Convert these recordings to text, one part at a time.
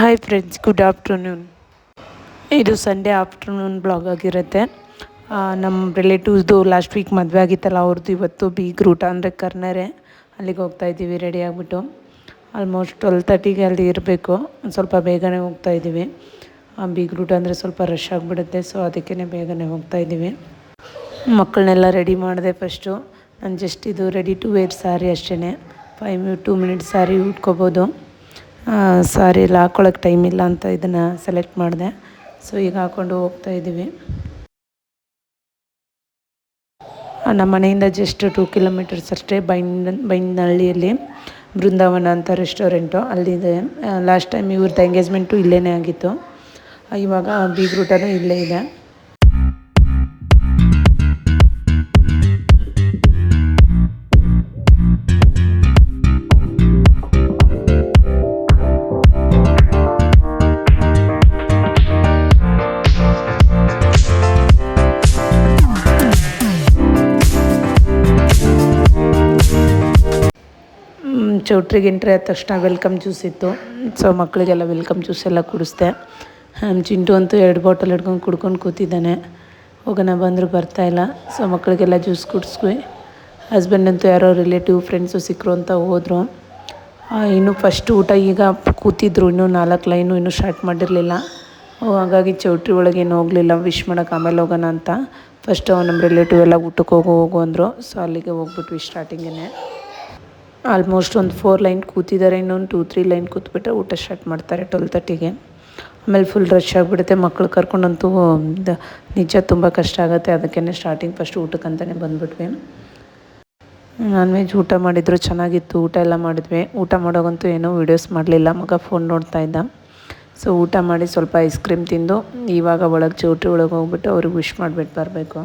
Hi friends good afternoon ಇದು Sunday afternoon blog ಆಗಿರುತ್ತೆ. ನಮ್ಮ ರಿಲೇಟಿವ್ಸ್ದು ಲಾಸ್ಟ್ ವೀಕ್ ಮದುವೆ ಆಗಿತ್ತಲ್ಲ ಅವ್ರದ್ದು ಇವತ್ತು ಬೀಗ್ ರೂಟ ಅಂದರೆ ಕರ್ನರೆ. ಅಲ್ಲಿಗೆ ಹೋಗ್ತಾ ಇದ್ದೀವಿ ರೆಡಿ ಆಗಿಬಿಟ್ಟು. ಆಲ್ಮೋಸ್ಟ್ ಟ್ವೆಲ್ ತರ್ಟಿಗೆ ಅಲ್ಲಿ ಇರಬೇಕು. ಒಂದು ಸ್ವಲ್ಪ ಬೇಗನೆ ಹೋಗ್ತಾ ಇದ್ದೀವಿ. ಬೀಗ್ ರೂಟ್ ಅಂದರೆ ಸ್ವಲ್ಪ ರಶ್ ಆಗಿಬಿಡುತ್ತೆ ಸೊ ಅದಕ್ಕೇ ಬೇಗನೆ ಹೋಗ್ತಾ ಇದ್ದೀವಿ. ಮಕ್ಕಳನ್ನೆಲ್ಲ ರೆಡಿ ಮಾಡಿದೆ ಫಸ್ಟು ನಾನು ಜಸ್ಟ್ ಇದು ರೆಡಿ ಟು ವೇರ್ ಸ್ಯಾರಿ ಅಷ್ಟೇ ಫೈವ್ ಟು ಮಿನಿಟ್ಸ್ ಸ್ಯಾರಿ ಉಟ್ಕೋಬೋದು. ಸ್ಯಾರಿ ಇಲ್ಲಿ ಹಾಕ್ಕೊಳಕ್ಕೆ ಟೈಮ್ ಇಲ್ಲ ಅಂತ ಇದನ್ನು ಸೆಲೆಕ್ಟ್ ಮಾಡಿದೆ. ಸೊ ಈಗ ಹಾಕ್ಕೊಂಡು ಹೋಗ್ತಾ ಇದ್ದೀವಿ ನಮ್ಮ ಮನೆಯಿಂದ ಜಸ್ಟ್ ಟೂ ಕಿಲೋಮೀಟರ್ಸ್ ಅಷ್ಟೇ ಬೈಂಡ್ ಬೈಂದಹಳ್ಳಿಯಲ್ಲಿ ಬೃಂದಾವನ ಅಂತ ರೆಸ್ಟೋರೆಂಟು ಅಲ್ಲಿದೆ ಲಾಸ್ಟ್ ಟೈಮ್ ಇವ್ರದ್ದು ಎಂಗೇಜ್ಮೆಂಟು ಇಲ್ಲೇ ಆಗಿತ್ತು. ಇವಾಗ ಬೀಗ್ ಇಲ್ಲೇ ಇದೆ. ಚೌಟ್ರಿಗೆ ಎಂಟ್ರಿ ಆದ ತಕ್ಷಣ ವೆಲ್ಕಮ್ ಜ್ಯೂಸ್ ಇತ್ತು. ಸೊ ಮಕ್ಕಳಿಗೆಲ್ಲ ವೆಲ್ಕಮ್ ಜ್ಯೂಸ್ ಎಲ್ಲ ಕುಡಿಸ್ದೆ. ಚಿಂಟು ಅಂತೂ ಎರಡು ಬಾಟಲ್ ಹಿಡ್ಕೊಂಡು ಕುಡ್ಕೊಂಡು ಕೂತಿದ್ದಾನೆ. ಹೋಗೋಣ ಬಂದರೂ ಬರ್ತಾಯಿಲ್ಲ ಸೊ ಮಕ್ಕಳಿಗೆಲ್ಲ ಜ್ಯೂಸ್ ಕುಡಿಸ್ವಿ ಹಸ್ಬೆಂಡ್ ಅಂತೂ ಯಾರೋ ರಿಲೇಟಿವ್ ಫ್ರೆಂಡ್ಸು ಸಿಕ್ಕರು ಅಂತ ಹೋದರು. ಇನ್ನು ಫಸ್ಟ್ ಊಟ ಈಗ ಕೂತಿದ್ರು. ಇನ್ನೂ ನಾಲ್ಕು ಲೈನು ಇನ್ನೂ ಸ್ಟಾರ್ಟ್ ಮಾಡಿರಲಿಲ್ಲ. ಹಾಗಾಗಿ ಚೌಟ್ರಿ ಒಳಗೆ ಏನು ಹೋಗಲಿಲ್ಲ. ವಿಶ್ ಮಾಡೋಕೆ ಆಮೇಲೆ ಹೋಗೋಣ ಅಂತ. ಫಸ್ಟು ನಮ್ಮ ರಿಲೇಟಿವ್ ಎಲ್ಲ ಊಟಕ್ಕೆ ಹೋಗು ಹೋಗು ಅಂದರು. ಸೊ ಅಲ್ಲಿಗೆ ಹೋಗ್ಬಿಟ್ವಿ ಸ್ಟಾರ್ಟಿಂಗೇ ಆಲ್ಮೋಸ್ಟ್ ಒಂದು ಫೋರ್ ಲೈನ್ ಕೂತಿದ್ದಾರೆ, ಇನ್ನೊಂದು ಟೂ ತ್ರೀ ಲೈನ್ ಕೂತ್ಬಿಟ್ರೆ ಊಟ ಸ್ಟಾರ್ಟ್ ಮಾಡ್ತಾರೆ ಟ್ವೆಲ್ ತರ್ಟಿಗೆ ಆಮೇಲೆ ಫುಲ್ ರಶ್ ಆಗಿಬಿಡುತ್ತೆ ಮಕ್ಕಳು ಕರ್ಕೊಂಡಂತೂ ನಿಜ ತುಂಬ ಕಷ್ಟ ಆಗುತ್ತೆ ಅದಕ್ಕೇ ಸ್ಟಾರ್ಟಿಂಗ್ ಫಸ್ಟ್ ಊಟಕ್ಕಂತಲೇ ಬಂದುಬಿಟ್ವಿ. ನಾನ್ ವೆಜ್ ಊಟ ಮಾಡಿದ್ರು ಚೆನ್ನಾಗಿತ್ತು, ಊಟ ಎಲ್ಲ ಮಾಡಿದ್ವಿ. ಊಟ ಮಾಡೋಗಂತೂ ಏನೂ ವೀಡಿಯೋಸ್ ಮಾಡಲಿಲ್ಲ, ಮಗ ಫೋನ್ ನೋಡ್ತಾ ಇದ್ದ. ಸೊ ಊಟ ಮಾಡಿ ಸ್ವಲ್ಪ ಐಸ್ ಕ್ರೀಮ್ ತಿಂದು, ಇವಾಗ ಒಳಗೆ ಚೌಟ್ರಿ ಒಳಗೆ ಹೋಗ್ಬಿಟ್ಟು ಅವ್ರಿಗೆ ವಿಶ್ ಮಾಡಿಬಿಟ್ಟು ಬರಬೇಕು.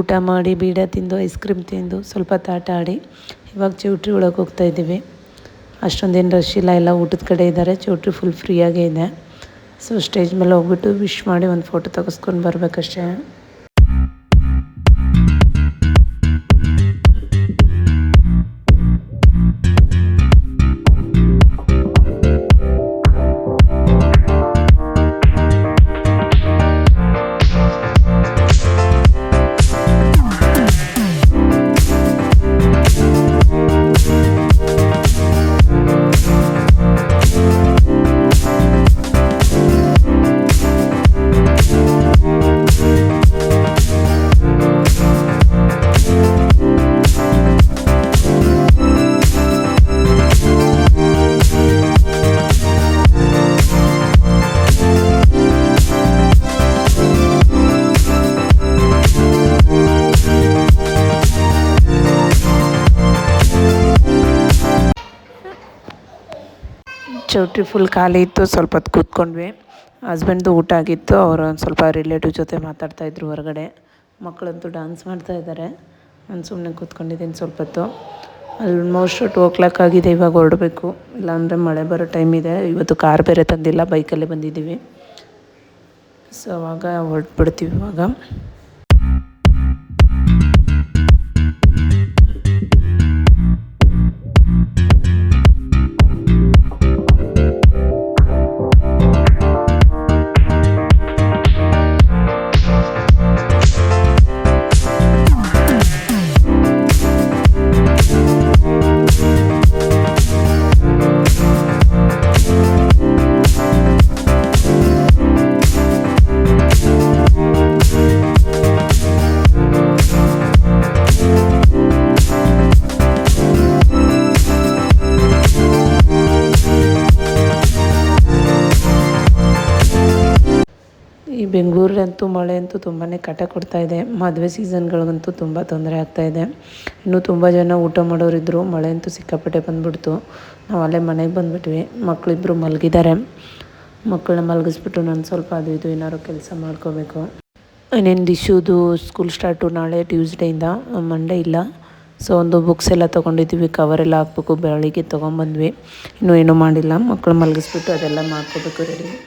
ಊಟ ಮಾಡಿ ಬೀಡ ತಿಂದು ಐಸ್ ಕ್ರೀಮ್ ತಿಂದು ಸ್ವಲ್ಪ ತಾಟ ಆಡಿ ಇವಾಗ ಚೌಟ್ರಿ ಒಳಗೆ ಹೋಗ್ತಾ ಇದ್ದೀವಿ. ಅಷ್ಟೊಂದೇನು ರಶ್ ಇಲ್ಲ, ಎಲ್ಲ ಊಟದ ಕಡೆ ಇದ್ದಾರೆ. ಚೌಟ್ರಿ ಫುಲ್ ಫ್ರೀಯಾಗೇ ಇದೆ. ಸೊ ಸ್ಟೇಜ್ ಮೇಲೆ ಹೋಗ್ಬಿಟ್ಟು ವಿಶ್ ಮಾಡಿ ಒಂದು ಫೋಟೋ ತೆಗೆಸ್ಕೊಂಡು ಬರಬೇಕಷ್ಟೇ. ಚೌಟ್ರಿ ಫುಲ್ ಖಾಲಿ ಇತ್ತು, ಸ್ವಲ್ಪ ಹೊತ್ತು ಕೂತ್ಕೊಂಡ್ವಿ. ಹಸ್ಬೆಂಡ್ದು ಊಟ ಆಗಿತ್ತು, ಅವರು ಒಂದು ಸ್ವಲ್ಪ ರಿಲೇಟಿವ್ ಜೊತೆ ಮಾತಾಡ್ತಾ ಇದ್ರು ಹೊರಗಡೆ. ಮಕ್ಕಳಂತೂ ಡ್ಯಾನ್ಸ್ ಮಾಡ್ತಾ ಇದ್ದಾರೆ ನಾನು ಸುಮ್ಮನೆ ಕೂತ್ಕೊಂಡಿದ್ದೀನಿ ಸ್ವಲ್ಪ ಹೊತ್ತು. ಆಲ್ಮೋಸ್ಟ್ ಟು ಓ ಕ್ಲಾಕ್ ಆಗಿದೆ, ಇವಾಗ ಹೊರಡಬೇಕು. ಇಲ್ಲಾಂದರೆ ಮಳೆ ಬರೋ ಟೈಮ್ ಇದೆ. ಇವತ್ತು ಕಾರ್ ಬೇರೆ ತಂದಿಲ್ಲ ಬೈಕಲ್ಲೇ ಬಂದಿದ್ದೀವಿ. ಸೊ ಅವಾಗ ಹೊರಟ್ಬಿಡ್ತೀವಿ ಇವಾಗ. ಅಂತೂ ಮಳೆ ಅಂತೂ ತುಂಬಾ ಕಟ ಕೊಡ್ತಾ ಇದೆ. ಮದುವೆ ಸೀಸನ್ಗಳಿಗಂತೂ ತುಂಬ ತೊಂದರೆ ಆಗ್ತಾ ಇದೆ. ಇನ್ನೂ ತುಂಬ ಜನ ಊಟ ಮಾಡೋರಿದ್ದರು ಮಳೆ ಅಂತೂ ಸಿಕ್ಕಾಪಟ್ಟೆ ಬಂದ್ಬಿಡ್ತು. ನಾವು ಅಲ್ಲೇ ಮನೆಗೆ ಬಂದುಬಿಟ್ವಿ. ಮಕ್ಕಳಿಬ್ಬರು ಮಲಗಿದ್ದಾರೆ. ಮಕ್ಕಳನ್ನ ಮಲಗಿಸ್ಬಿಟ್ಟು ನಾನು ಸ್ವಲ್ಪ ಅದು ಇದು ಏನಾದ್ರು ಕೆಲಸ ಮಾಡ್ಕೋಬೇಕು. ಇನ್ನೇನು ದಿಶುದು ಸ್ಕೂಲ್ ಸ್ಟಾರ್ಟು ನಾಳೆ ಟ್ಯೂಸ್ಡೇಯಿಂದ, ಮಂಡೇ ಇಲ್ಲ. ಸೊ, ಒಂದು ಬುಕ್ಸ್ ಎಲ್ಲ ತೊಗೊಂಡಿದ್ವಿ ಕವರೆಲ್ಲ ಹಾಕ್ಬೇಕು. ಬೆಳಿಗ್ಗೆ ತೊಗೊಂಬಂದ್ವಿ. ಇನ್ನೂ ಏನೂ ಮಾಡಿಲ್ಲ. ಮಕ್ಕಳು ಮಲಗಿಸ್ಬಿಟ್ಟು ಅದೆಲ್ಲ ಮಾಡ್ಕೋಬೇಕು ರೆಡಿ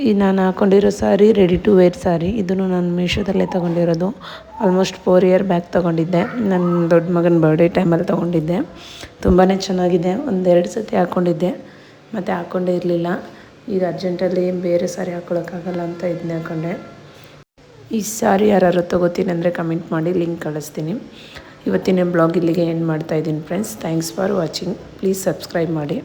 ಈ ನಾನು ಹಾಕ್ಕೊಂಡಿರೋ sari ready to wear sari ಇದನ್ನು ನಾನು ಮೀಶೋದಲ್ಲೇ ತೊಗೊಂಡಿರೋದು. ಆಲ್ಮೋಸ್ಟ್ ಫೋರ್ ಇಯರ್ ಬ್ಯಾಕ್ ತೊಗೊಂಡಿದ್ದೆ. ನನ್ನ ದೊಡ್ಡ ಮಗನ ಬರ್ಡೇ ಟೈಮಲ್ಲಿ ತೊಗೊಂಡಿದ್ದೆ. ತುಂಬಾ ಚೆನ್ನಾಗಿದೆ. ಒಂದೆರಡು ಸತಿ ಹಾಕ್ಕೊಂಡಿದ್ದೆ ಮತ್ತು ಹಾಕ್ಕೊಂಡೇ ಇರಲಿಲ್ಲ ಈಗ ಅರ್ಜೆಂಟಲ್ಲಿ ಬೇರೆ ಸ್ಯಾರಿ ಹಾಕ್ಕೊಳಕ್ಕಾಗಲ್ಲ ಅಂತ ಇದನ್ನೇ ಹಾಕ್ಕೊಂಡೆ ಈ ಸ್ಯಾರಿ ಯಾರು ತೊಗೋತೀನಿ ಅಂದರೆ ಕಮೆಂಟ್ ಮಾಡಿ ಲಿಂಕ್ ಕಳಿಸ್ತೀನಿ. ಇವತ್ತಿನ ಬ್ಲಾಗ್ ಇಲ್ಲಿಗೆ ಎಂಡ್ ಮಾಡ್ತಾಯಿದ್ದೀನಿ friends thanks for watching please subscribe ಮಾಡಿ.